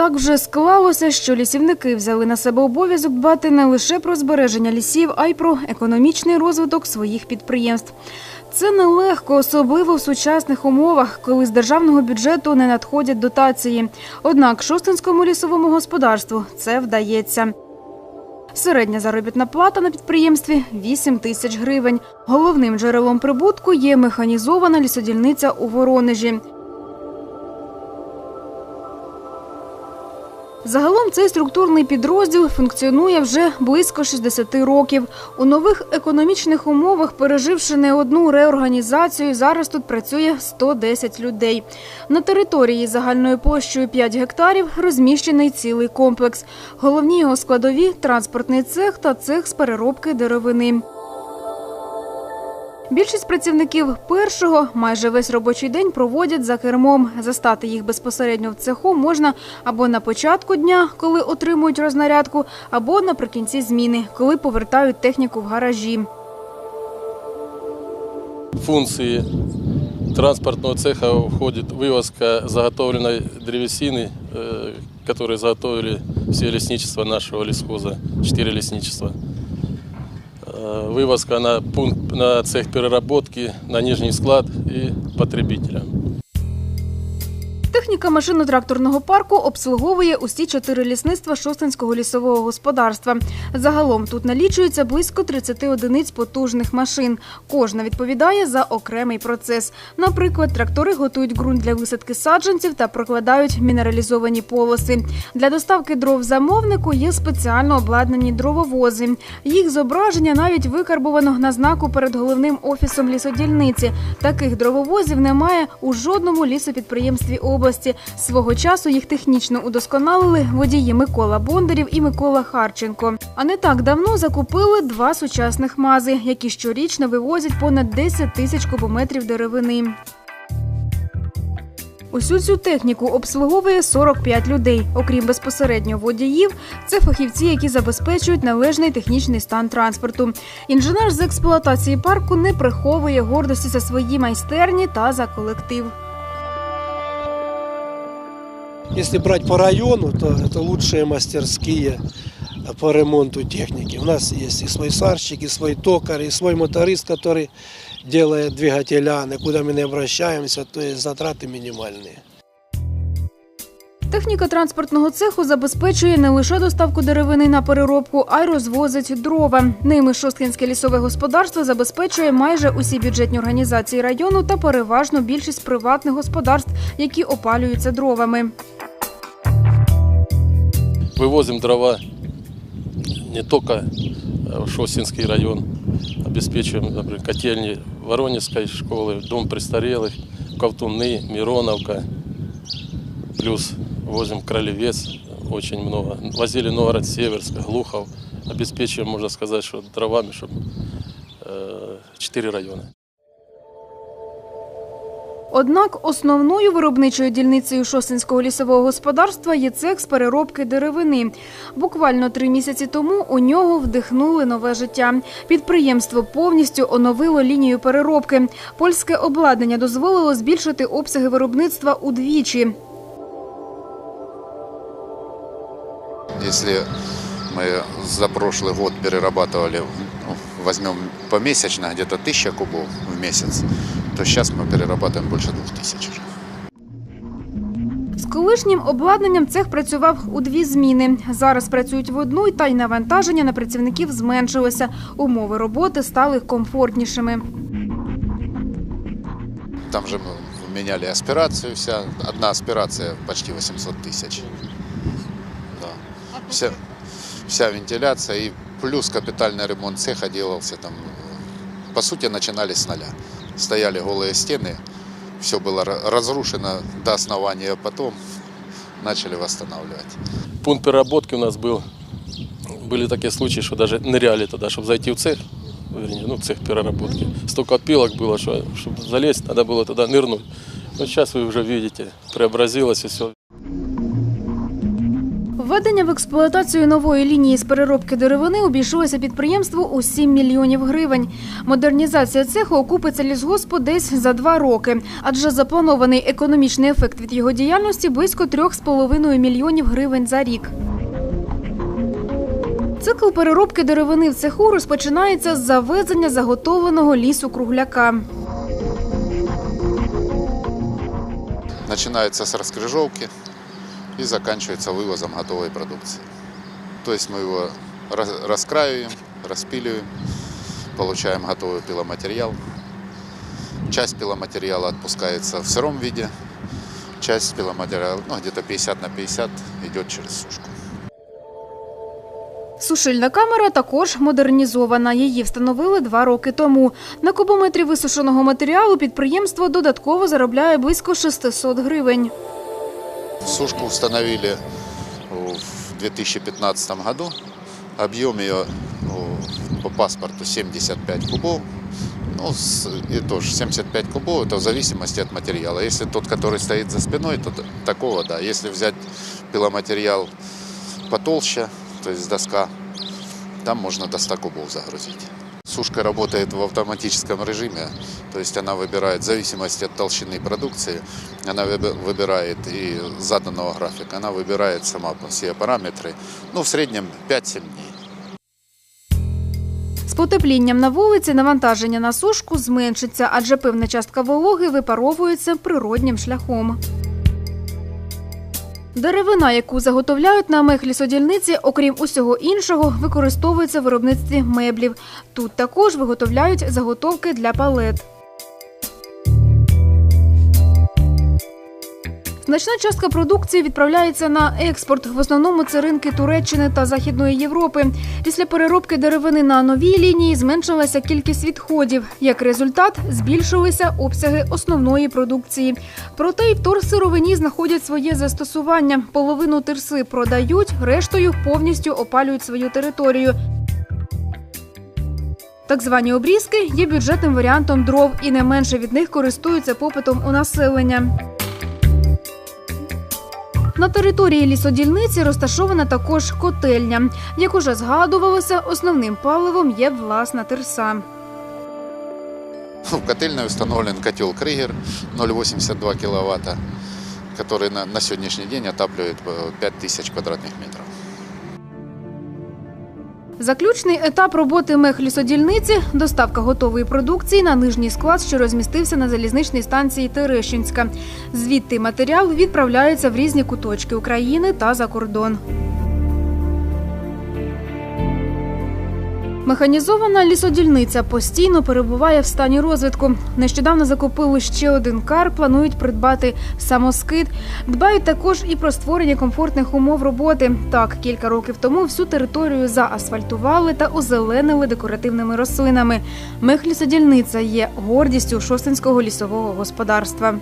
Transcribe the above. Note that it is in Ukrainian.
Так вже склалося, що лісівники взяли на себе обов'язок дбати не лише про збереження лісів, а й про економічний розвиток своїх підприємств. Це нелегко, особливо в сучасних умовах, коли з державного бюджету не надходять дотації. Однак Шостинському лісовому господарству це вдається. Середня заробітна плата на підприємстві 8 тисяч гривень. Головним джерелом прибутку є механізована лісодільниця у Воронежі. Загалом цей структурний підрозділ функціонує вже близько 60 років. У нових економічних умовах, переживши не одну реорганізацію, зараз тут працює 110 людей. На території загальною площею 5 гектарів розміщений цілий комплекс. Головні його складові – транспортний цех та цех з переробки деревини. Більшість працівників першого майже весь робочий день проводять за кермом. Застати їх безпосередньо в цеху можна або на початку дня, коли отримують рознарядку, або наприкінці зміни, коли повертають техніку в гаражі. функции транспортного цеха входит вывозка заготовленной древесины, э, которую заготовили все лесничества нашего лесхоза, четыре лесничества. Э, Вывозка на пункт, на цех переработки, на нижний склад и потребителям. Техніка машино-тракторного парку обслуговує усі чотири лісництва Шостинського лісового господарства. Загалом тут налічується близько 30 одиниць потужних машин. Кожна відповідає за окремий процес. Наприклад, трактори готують ґрунт для висадки саджанців та прокладають мінералізовані полоси. Для доставки дров замовнику є спеціально обладнані дрововози. Їх зображення навіть викарбовано на знаку перед головним офісом лісодільниці. Таких дрововозів немає у жодному лісопідприємстві області. Свого часу їх технічно удосконалили водії Микола Бондарів і Микола Харченко. А не так давно закупили два сучасних мази, які щорічно вивозять понад 10 тисяч кубометрів деревини. Усю цю техніку обслуговує 45 людей. Окрім безпосередньо водіїв, це фахівці, які забезпечують належний технічний стан транспорту. Інженер з експлуатації парку не приховує гордості за свої майстерні та за колектив. Если брать по району, то это лучшие мастерские по ремонту техники. У нас есть и свой сарщик, и свой токарь, и свой моторист, который делает двигателя, никуда мы не обращаемся, то есть затраты минимальные. Техніка транспортного цеху забезпечує не лише доставку деревини на переробку, а й розвозить дрова. Ними Шосткинське лісове господарство забезпечує майже усі бюджетні організації району та переважно більшість приватних господарств, які опалюються дровами. Вывозим дрова не только э, в Шостинский район, обеспечиваем, например, котельни Воронежской школы, дом престарелых, Ковтуны, Мироновка, плюс возим Кролевец, очень много. Возили Новгород, Северск, Глухов. Обеспечиваем, можно сказать, что дровами, чтобы четыре района. Однак основною виробничою дільницею Шосинського лісового господарства є цех з переробки деревини. Буквально три місяці тому у нього вдихнули нове життя. Підприємство повністю оновило лінію переробки. Польське обладнання дозволило збільшити обсяги виробництва удвічі. Если мы за прошлый год перерабатывали, ну, возьмем помесячно, где-то 1000 кубов в месяц, то сейчас мы перерабатываем больше 2000 уже. З колишнім обладнанням цех працював у дві зміни. Зараз працюють в одну, і та й навантаження на працівників зменшилося. Умови роботи стали комфортнішими. Там же мы меняли аспирацию, вся, одна аспирация почти 800 тысяч. Да. Вся, вся вентиляция и плюс капитальный ремонт цеха делался там. э, По сути, начинали с нуля. Стояли голые стены, все было ра- разрушено до основания, а потом начали восстанавливать. Пункт переработки у нас был. Были такие случаи, что даже ныряли туда, чтобы зайти в цех, вернее, ну, цех переработки. Столько отпилок было, что чтобы залезть, надо было туда нырнуть. Но сейчас вы уже видите, преобразилось и все. Введення в експлуатацію нової лінії з переробки деревини обійшлося підприємству у 7 мільйонів гривень. Модернізація цеху окупиться лісгоспу десь за два роки, адже запланований економічний ефект від його діяльності близько 3,5 мільйонів гривень за рік. Цикл переробки деревини в цеху розпочинається з завезення заготовленого лісу кругляка. Начинается с раскрыжовки и заканчивается вывозом готовой продукции. То есть мы его раз- раскраиваем, распиливаем, получаем готовый пиломатериал. Часть пиломатериала отпускается в сыром виде, часть пиломатериала, ну, где-то 50 на 50, идет через сушку. Сушильна камера також модернізована. Її встановили два роки тому. На кубометрі висушеного матеріалу підприємство додатково заробляє близько 600 гривень. Сушку установили в 2015 году. Объем ее по паспорту 75 кубов. Ну, и тоже 75 кубов, это в зависимости от материала. Если тот, который стоит за спиной, то такого, да. Если взять пиломатериал потолще, то есть доска, там можно до 100 кубов загрузить. Сушка работает в автоматическом режиме, то есть она выбирает в зависимости от толщины продукции, она выби- выбирает и заданного графика, она выбирает сама все параметры, ну в среднем 5-7 дней. З потеплінням на вулиці навантаження на сушку зменшиться, адже певна частка вологи випаровується природнім шляхом. Деревина, яку заготовляють на мехлісодільниці, окрім усього іншого, використовується в виробництві меблів. Тут також виготовляють заготовки для палет. Значна частка продукції відправляється на експорт. В основному це ринки Туреччини та Західної Європи. Після переробки деревини на новій лінії зменшилася кількість відходів. Як результат, збільшилися обсяги основної продукції. Проте й в торсировині знаходять своє застосування. Половину тирси продають, рештою повністю опалюють свою територію. Так звані обрізки є бюджетним варіантом дров і не менше від них користуються попитом у населення. На території лісодільниці розташована також котельня. Як уже згадувалося, основним паливом є власна тирса. В котельной установлен котел Кригер 0,82 киловатта, который на, на сегодняшний день отапливает э, 5000 квадратных метров. Заключний етап роботи мехлісодільниці – доставка готової продукції на нижній склад, що розмістився на залізничній станції Терещинська. Звідти матеріал відправляється в різні куточки України та за кордон. Механізована лісодільниця постійно перебуває в стані розвитку. Нещодавно закупили ще один кар, планують придбати самоскид. Дбають також і про створення комфортних умов роботи. Так, кілька років тому всю територію заасфальтували та озеленили декоративними рослинами. Мехлісодільниця є гордістю шостинського лісового господарства.